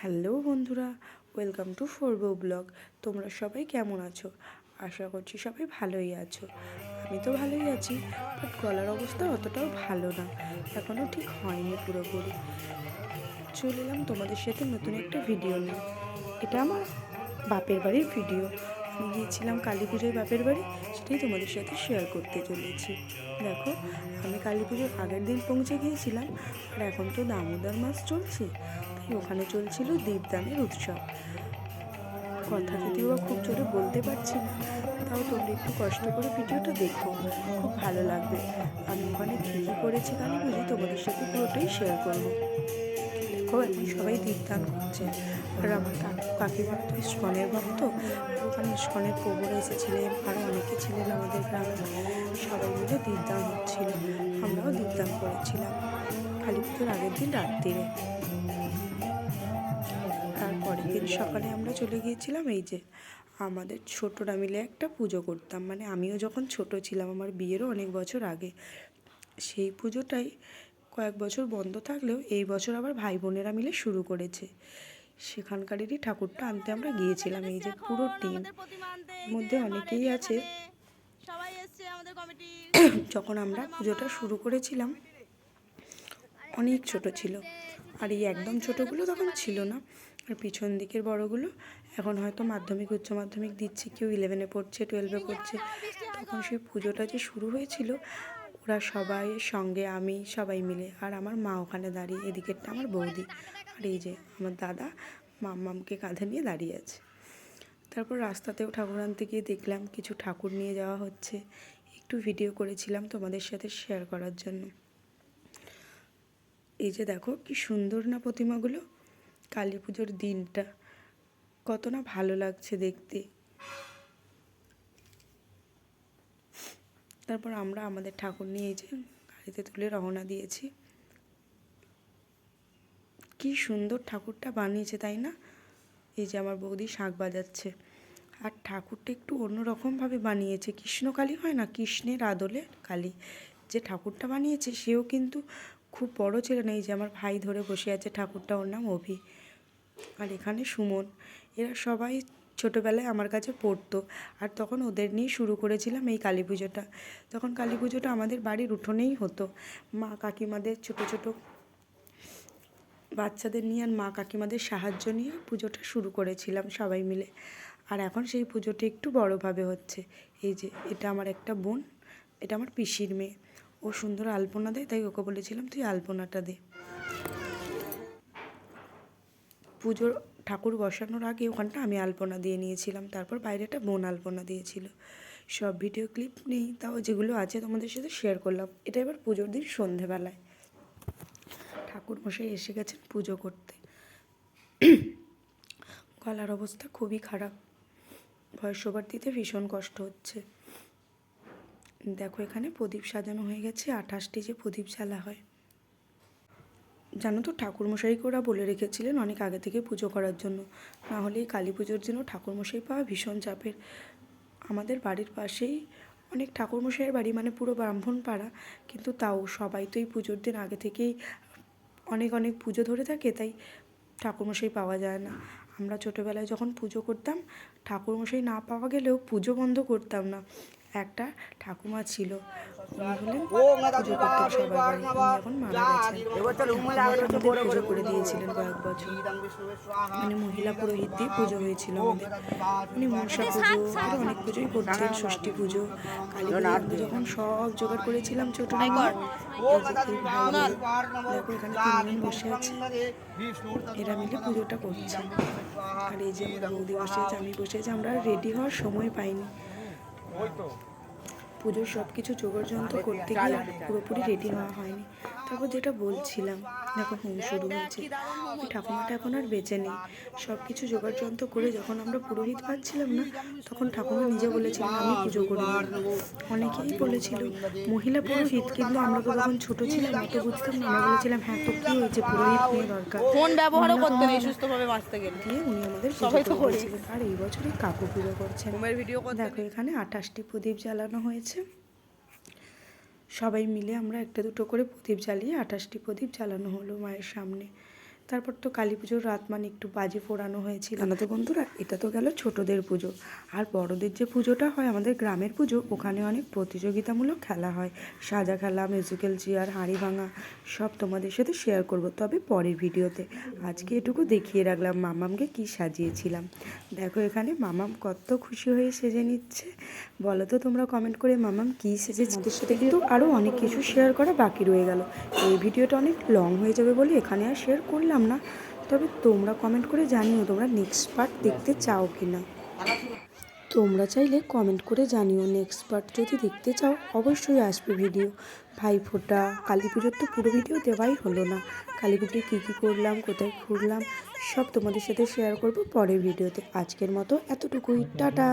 Hello বন্ধুরা, welcome to ফোরবো blog. তোমরা সবাই কেমন আছো? আশা করছি সবাই ভালোই আছো। আমি তো ভালোই আছি বাট গলার অবস্থা অতটাও ভালো না এখনও ঠিক হয়নি পুরোপুরি। চলে এলাম তোমাদের সাথে নতুন একটা ভিডিও নিয়ে। এটা আমার বাপের বাড়ির ভিডিও আমি গিয়েছিলাম কালী পুজোয় বাপের বাড়ি, সেটাই তোমাদের সাথে শেয়ার করতে চলেছি। দেখো, আমি কালী পুজোর আগের দিন পৌঁছে গিয়েছিলাম, আর এখন তো দামোদর মাস চলছে। ওখানে চলছিল দীপদানের উৎসব। কথা যদিও বা খুব জোরে বলতে পারছি না, তাও তোমরা একটু কষ্ট করে ভিডিওটা দেখো। খুব ভালো লাগবে। আমি ওখানে কী কী করেছি কালী পুজো তোমাদের সাথে পুরোটাই শেয়ার করব। দেখো, এখন সবাই দীপদান করছে। আর আমার কাকু, কাকিমা তো ইস্কনের ভক্ত ওখানে ইস্কনের প্রবর এসেছিলেন আরও অনেকে ছিলেন আমাদের গ্রামে। সবাই মিলে দীপদান হচ্ছিল। আমরাও দীপদান করেছিলাম। কালী পুজোর আগের দিন রাত্রিরে। তারপরের দিন সকালে আমরা চলে গিয়েছিলাম এই যে আমাদের ছোটরা মিলে একটা পুজো করতাম। মানে আমিও যখন ছোট ছিলাম আমার বিয়েরও অনেক বছর আগে। সেই পুজোটাই কয়েক বছর বন্ধ থাকলেও এই বছর আবার ভাই বোনেরা মিলে শুরু করেছে। সেখানকারেরই ঠাকুরটা আনতে আমরা গিয়েছিলাম। এই যে পুরো টিম। মধ্যে অনেকেই আছে। যখন আমরা পুজোটা শুরু করেছিলাম অনেক ছোট ছিল। আর এই একদম ছোটোগুলো তখন ছিল না। আর পিছন দিকের বড়গুলো এখন হয়তো মাধ্যমিক, উচ্চ মাধ্যমিক দিচ্ছে, কেউ ইলেভেনে পড়ছে টুয়েলভে পড়ছে। তখন সেই পুজোটা যে শুরু হয়েছিল, ওরা সবাই সঙ্গে আমি সবাই মিলে আর আমার মা ওখানে দাঁড়িয়ে, এদিকেরটা আমার বৌদি। আর এই যে আমার দাদা মাম্মামকে কাঁধে নিয়ে দাঁড়িয়ে আছে। তারপর রাস্তাতেও ঠাকুর আনতে গিয়ে দেখলাম, কিছু ঠাকুর নিয়ে যাওয়া হচ্ছে। একটু ভিডিও করেছিলাম তোমাদের সাথে শেয়ার করার জন্য। এই যে দেখো কি সুন্দর না প্রতিমাগুলো? কালী পুজোর দিনটা। কত না ভালো লাগছে দেখতে। তারপর আমরা আমাদের ঠাকুর নিয়ে যে গাড়িতে তুলে রওনা দিয়েছি। কি সুন্দর ঠাকুরটা বানিয়েছে, তাই না? এই যে আমার বৌদি শাঁখ বাজাচ্ছে। আর ঠাকুরটা একটু অন্যরকমভাবে বানিয়েছে। কৃষ্ণকালী হয় না? কৃষ্ণের আদলে কালী যে ঠাকুরটা বানিয়েছে, সেও কিন্তু খুব বড় ছিল না, এই যে আমার ভাই ধরে বসে আছে, ঠাকুরটা ওর নাম অভি। আর এখানে সুমন। এরা সবাই ছোটোবেলায় আমার কাছে পড়তো। আর তখন ওদের নিয়ে শুরু করেছিলাম এই কালী পুজোটা। তখন কালী পুজোটা আমাদের বাড়ির উঠোনেই হতো। মা কাকিমাদের, ছোটো ছোটো বাচ্চাদের নিয়ে আর মা কাকিমাদের সাহায্য নিয়ে পুজোটা শুরু করেছিলাম সবাই মিলে। আর এখন সেই পুজোটা একটু বড়োভাবে হচ্ছে। এই যে, এটা আমার একটা বোন, এটা আমার পিসির মেয়ে। ও সুন্দর আলপনা দেয়, তাই ওকে বলেছিলাম, তুই আলপনাটা দে। পুজোর ঠাকুর বসানোর আগে ওখানটা আমি আলপনা দিয়ে নিয়েছিলাম, তারপর বাইরেটা বোন আলপনা দিয়েছিল। সব ভিডিও ক্লিপ নেই, তাও যেগুলো আছে তোমাদের সাথে শেয়ার করলাম। এটা এবার পুজোর দিন সন্ধেবেলায়। ঠাকুর মশাই এসে গেছেন পুজো করতে। গলার অবস্থা খুবই খারাপ। ভয়েস ওভার দিতে ভীষণ কষ্ট হচ্ছে। দেখো এখানে প্রদীপ সাজানো হয়ে গেছে, আঠাশটি যে প্রদীপ জ্বালা হয়। জানো তো ঠাকুরমশাইকে ওরা বলে রেখেছিলেন অনেক আগে থেকে পুজো করার জন্য? না হলে কালী পুজোর জন্য ঠাকুরমশাই পাওয়া ভীষণ চাপের। আমাদের বাড়ির পাশেই অনেক ঠাকুরমশাইয়ের বাড়ি মানে পুরো ব্রাহ্মণ পাড়া কিন্তু তাও সবাই তো এই পুজোর দিন আগে থেকেই অনেক অনেক পুজো ধরে থাকে, তাই ঠাকুরমশাই পাওয়া যায় না। আমরা ছোটোবেলায় যখন পুজো করতাম, ঠাকুরমশাই না পাওয়া গেলেও পুজো বন্ধ করতাম না। একটা ঠাকুমা ছিল। উনি হলেন পুজো করতেন সবার বাড়ি এখন মারা গেছেন। পুজো করে দিয়েছিলেন কয়েক বছর। মানে মহিলা পুরোহিত দিয়ে পুজো হয়েছিল আমাদের। উনি মনসা পুজো আরও অনেক পুজোই করতেন ষষ্ঠী পুজো কালী পুজো যখন সব জোগাড় করেছিলাম ছোট এখানে বসে আছে। এরা মিলে পুজোটা করছে। আর এই যে আমার বৌদি বসে আছে আমি বসে আছি আমরা রেডি হওয়ার সময় পাইনি। ওই তো। পুজোর সব কিছু যন্ত্র করতে গিয়ে পুরোপুরি রেডি হওয়া হয়নি। তারপর যেটা বলছিলাম দেখো হোম শুরু হয়েছে। ওই ঠাকুমাটা এখন আর বেঁচে নেই। সব কিছু যন্ত্র করে যখন আমরা পুরোহিত পাচ্ছিলাম না তখন ঠাকুমা নিজে বলেছিলেন আমি পুজো করব অনেকেই বলেছিল মহিলা পুরোহিত কিন্তু আমরা তো তখন ছোট ছিলাম অত বুঝতাম না। আমরা বলেছিলাম হ্যাঁ তো কী হয়েছে? পুরোহিত নিয়ে দরকার। ফোন ব্যবহারও করতে নেই সুস্থভাবে বাঁচতে গেলে। দিয়ে উনি আমাদের সবাই তো করেছিলেন আর এই বছরই কাকু পুজো করছেন। দেখো এখানে আঠাশটি প্রদীপ জ্বালানো হয়েছে। সবাই মিলে আমরা একটা দুটো করে প্রদীপ জ্বালিয়ে আঠাশটি প্রদীপ জ্বালানো হলো মায়ের সামনে। তারপর তো কালী পুজোর রাত মানে একটু বাজি পোড়ানো হয়েছিল। না তো বন্ধুরা এটা তো গেল ছোটদের পুজো। আর বড়দের যে পুজোটা হয় আমাদের গ্রামের পুজো ওখানে অনেক প্রতিযোগিতামূলক খেলা হয়। সাজা খেলা মিউজিক্যাল চেয়ার হাঁড়ি ভাঙা সব তোমাদের সাথে শেয়ার করব। তবে পরের ভিডিওতে। আজকে এটুকু দেখিয়ে রাখলাম মামামকে কি সাজিয়েছিলাম। দেখো এখানে মামাম কত খুশি হয়ে সেজে নিচ্ছে। বলো তো তোমরা কমেন্ট করে মামাম কি সেজেছে। আমাদের সাথে কিন্তু আরও অনেক কিছু শেয়ার করা বাকি রয়ে গেল। এই ভিডিওটা অনেক লং হয়ে যাবে বলে এখানে আর শেয়ার করলাম না। তবে তোমরা কমেন্ট করে জানিও তোমরা নেক্সট পার্ট দেখতে চাও কি না তোমরা চাইলে কমেন্ট করে জানিও নেক্সট পার্ট যদি দেখতে চাও, অবশ্যই আসবে ভিডিও ভাইফোঁটা কালী পুজোর তো পুরো ভিডিও দেওয়াই হলো না। কালী পুজোয় কী কী করলাম, কোথায় ঘুরলাম, সব তোমাদের সাথে শেয়ার করব পরের ভিডিওতে আজকের মতো এতটুকুই, টাটা।